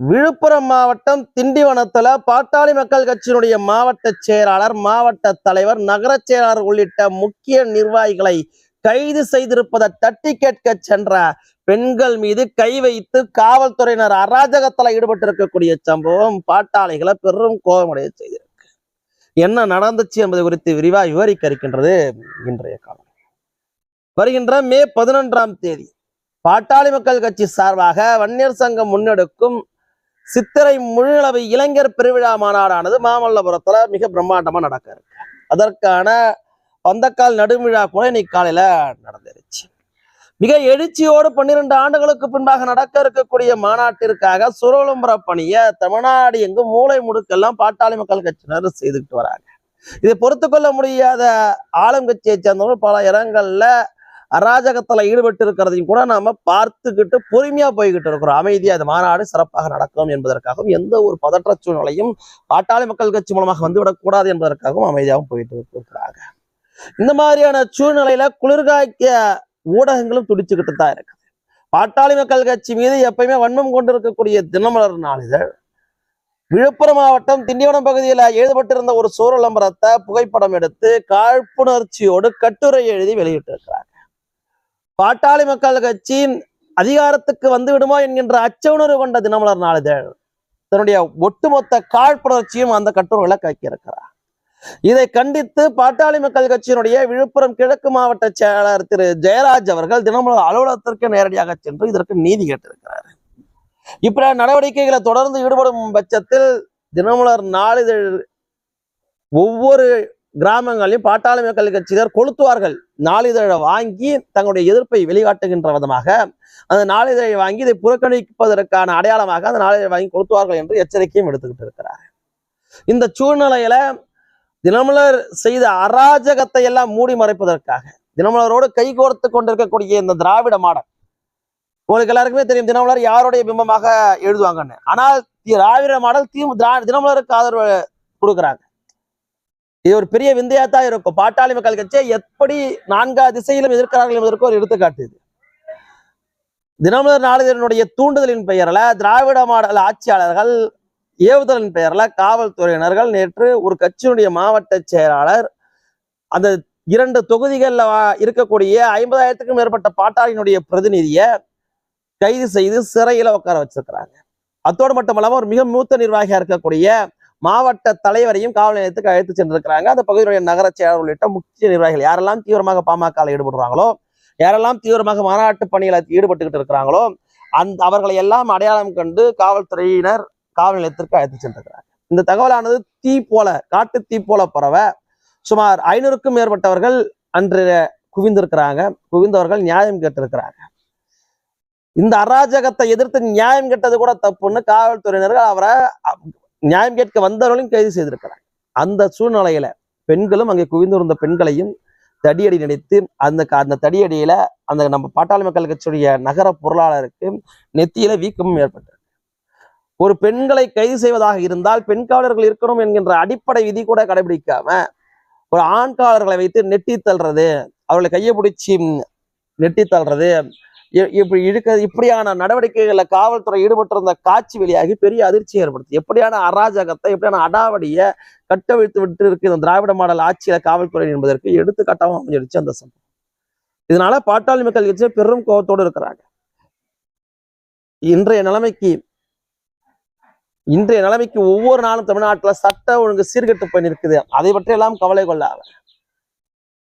விழுப்புரம் மாவட்டம் திண்டிவனத்துல பாட்டாளி மக்கள் கட்சியினுடைய மாவட்ட செயலாளர் மாவட்ட தலைவர் நகர செயலாளர் உள்ளிட்ட முக்கிய நிர்வாகிகளை கைது செய்திருப்பதை தட்டி கேட்க சென்ற பெண்கள் மீது கை வைத்து காவல்துறையினர் அராஜகத்துல ஈடுபட்டிருக்கக்கூடிய சம்பவம் பாட்டாளிகளை பெரும் கோபமடைய செய்திருக்கு. என்ன நடந்துச்சு என்பது குறித்து விரிவாக விவரிக்க இருக்கின்றது இன்றைய காலம் வருகின்ற மே பதினொன்றாம் தேதி பாட்டாளி மக்கள் கட்சி சார்பாக வன்னியர் சங்கம் முன்னெடுக்கும் சித்திரை முழுநிலவை இளைஞர் பெருவிழா மாநாடானது மாமல்லபுரத்துல மிக பிரம்மாண்டமா நடக்க இருக்கு. அதற்கான பந்தக்கால் நடுவிழா கூட இன்னைக்கு காலையில நடந்துருச்சு. மிக எழுச்சியோடு பன்னிரண்டு ஆண்டுகளுக்கு பின்பாக நடக்க இருக்கக்கூடிய மாநாட்டிற்காக சுரோலம்பர பணியை தமிழ்நாடு எங்கும் மூளை முடுக்கெல்லாம் பாட்டாளி மக்கள் கட்சியினர் செய்துக்கிட்டு வராங்க. இதை பொறுத்து கொள்ள முடியாத ஆளுங்கட்சியை சேர்ந்தவர்கள் பல இடங்கள்ல அராஜகத்துல ஈடுபட்டு இருக்கிறதையும் கூட நாம பார்த்துக்கிட்டு பொறுமையா போய்கிட்டு இருக்கிறோம். அமைதியா இந்த மாநாடு சிறப்பாக நடக்கும் என்பதற்காகவும் எந்த ஒரு பதற்ற சூழ்நிலையும் பாட்டாளி மக்கள் கட்சி மூலமாக வந்துவிடக்கூடாது என்பதற்காகவும் அமைதியாகவும் போயிட்டு இருக்கிறாங்க. இந்த மாதிரியான சூழ்நிலையில குளிர்காய்க்க ஊடகங்களும் துடிச்சுக்கிட்டு தான் இருக்கு பாட்டாளி மக்கள் கட்சி மீது எப்பயுமே வன்மம் கொண்டிருக்கக்கூடிய தினமலர் நாளிதழ் விழுப்புரம் மாவட்டம் திண்டிவனம் பகுதியில் எழுதப்பட்டிருந்த ஒரு சூழல் விளம்பரத்தை புகைப்படம் எடுத்து காழ்ப்புணர்ச்சியோடு கட்டுரை எழுதி வெளியிட்டிருக்கிறார். பாட்டாளி மக்கள் கட்சி அதிகாரத்துக்கு வந்து விடுமா என்கின்ற அச்ச உணர்வு கொண்ட தினமலர் நாளிதழ். தன்னுடைய ஒட்டுமொத்த காழ்ப்புணர்ச்சியும் அந்த கட்டுரைகளை கக்கியிருக்கிறார். இதை கண்டித்து பாட்டாளி மக்கள் கட்சியினுடைய விழுப்புரம் கிழக்கு மாவட்ட செயலாளர் திரு ஜெயராஜ் அவர்கள் தினமலர் அலுவலகத்திற்கு நேரடியாக சென்று இதற்கு நீதி கேட்டிருக்கிறார். இப்படி நடவடிக்கைகளை தொடர்ந்து ஈடுபடும் பட்சத்தில் தினமலர் நாளிதழ் ஒவ்வொரு கிராமங்களையும் பாட்டாளி மக்கள் கட்சியினர் கொளுத்துவார்கள். நாளிதழை வாங்கி தங்களுடைய எதிர்ப்பை வெளிக்காட்டுகின்ற விதமாக அந்த நாளிதழை வாங்கி இதை புறக்கணிப்பதற்கான அடையாளமாக அந்த நாளிதழை வாங்கி கொளுத்துவார்கள் என்று எச்சரிக்கையும் எடுத்துக்கிட்டு இருக்கிறார் இந்த சூழ்நிலையில தினமலர் செய்த அராஜகத்தை எல்லாம் மூடி மறைப்பதற்காக தினமலரோடு கைகோர்த்து கொண்டிருக்கக்கூடிய இந்த திராவிட மாடல் உங்களுக்கு எல்லாருக்குமே தெரியும் தினமலர் யாருடைய பிம்பமாக எழுதுவாங்கன்னு. ஆனால் திராவிட மாடல் தீ தினமலருக்கு ஆதரவு கொடுக்குறாங்க. இது ஒரு பெரிய விந்தையா தான் இருக்கும். பாட்டாளி மக்கள் கட்சியை எப்படி நான்கா திசையிலும் எதிர்க்கிறார்கள் என்பதற்கு ஒரு எடுத்துக்காட்டு இது. தினமலர் நாளிதழினுடைய தூண்டுதலின் பெயரில் திராவிட மாடல் ஆட்சியாளர்கள் ஏவுதலின் பெயரில் காவல்துறையினர்கள் நேற்று ஒரு கட்சியினுடைய மாவட்ட செயலாளர் அந்த இரண்டு தொகுதிகள்ல இருக்கக்கூடிய ஐம்பதாயிரத்துக்கும் மேற்பட்ட பாட்டாளியினுடைய பிரதிநிதியை கைது செய்து சிறையில் உட்கார வச்சிருக்கிறாங்க. அத்தோடு மட்டுமல்லாமல் ஒரு மிக மூத்த நிர்வாகியா இருக்கக்கூடிய மாவட்ட தலைவரையும் காவல் நிலையத்துக்கு அழைத்து சென்றிருக்கிறாங்க. அந்த பகுதியுடைய நகர செயலாளர் உள்ளிட்ட முக்கிய நிர்வாகிகள் யாரெல்லாம் தீவிரமாக பாமக ஈடுபடுறாங்களோ யாரெல்லாம் தீவிரமாக மாநாட்டு பணிகளை ஈடுபட்டுக்கிட்டு இருக்கிறாங்களோ அந்த அவர்களை எல்லாம் அடையாளம் கண்டு காவல்துறையினர் காவல் நிலையத்திற்கு அழைத்து சென்றிருக்கிறாங்க. இந்த தகவலானது தீ போல காட்டு தீ போல பரவ சுமார் ஐநூறுக்கும் மேற்பட்டவர்கள் அன்று குவிந்திருக்கிறாங்க. குவிந்தவர்கள் நியாயம் கேட்டிருக்கிறாங்க. இந்த அராஜகத்தை எதிர்த்து நியாயம் கேட்டது கூட தப்புன்னு காவல்துறையினர்கள் அவரை நியாயம் கேட்க வந்தவர்களையும் கைது செய்திருக்கிறாங்க. அந்த சூழ்நிலையில பெண்களும் அங்கே குவிந்திருந்த பெண்களையும் தடியடி நினைத்து அந்த க- அந்த தடியடியில அந்த நம்ம பாட்டாளி மக்கள் கட்சியுடைய நகர பொருளாளருக்கு நெத்தியில வீக்கமும் ஏற்பட்டது. ஒரு பெண்களை கைது செய்வதாக இருந்தால் பெண் காவலர்கள் இருக்கணும் என்கின்ற அடிப்படை விதி கூட கடைபிடிக்காம ஒரு ஆண் காவலர்களை வைத்து நெட்டி தள்ளுறது அவர்களை கையை பிடிச்சி நெட்டி தள்ளுறது இப்படி இழுக்க இப்படியான நடவடிக்கைகள்ல காவல்துறை ஈடுபட்டிருந்த காட்சி வெளியாகி பெரிய அதிர்ச்சி ஏற்படுத்து எப்படியான அராஜகத்தை எப்படியான அடாவடியை கட்டவிழ்த்து விட்டு இருக்கு இந்த திராவிட மாடல் ஆட்சியில காவல்துறை என்பதற்கு எடுத்துக்காட்டாகவும் அமைஞ்சிருச்சு அந்த சம்பவம். இதனால பாட்டாளி மக்கள் கட்சி பெரும் கோபத்தோடு இருக்கிறாங்க. இன்றைய நிலைமைக்கு இன்றைய நிலைமைக்கு ஒவ்வொரு நாளும் தமிழ்நாட்டுல சட்ட ஒழுங்கு சீர்கெட்டு போய் நிற்குது. அதை பற்றி எல்லாம் கவலை கொள்ளாத.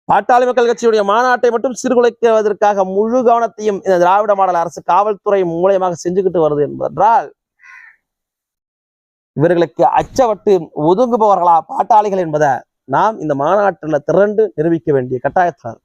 பாட்டாளி மக்கள் கட்சியுடைய மாநாட்டை மட்டும் சீர்குலைக்குவதற்காக முழு கவனத்தையும் இந்த திராவிட மாடல் அரசு காவல்துறை மூலயமாக செஞ்சுக்கிட்டு வருது என்பதென்றால் இவர்களுக்கு அச்சவட்டு ஒதுங்குபவர்களா பாட்டாளிகள் என்பதை நாம் இந்த மாநாட்டில் திரண்டு நிரூபிக்க வேண்டிய கட்டாயத்தில்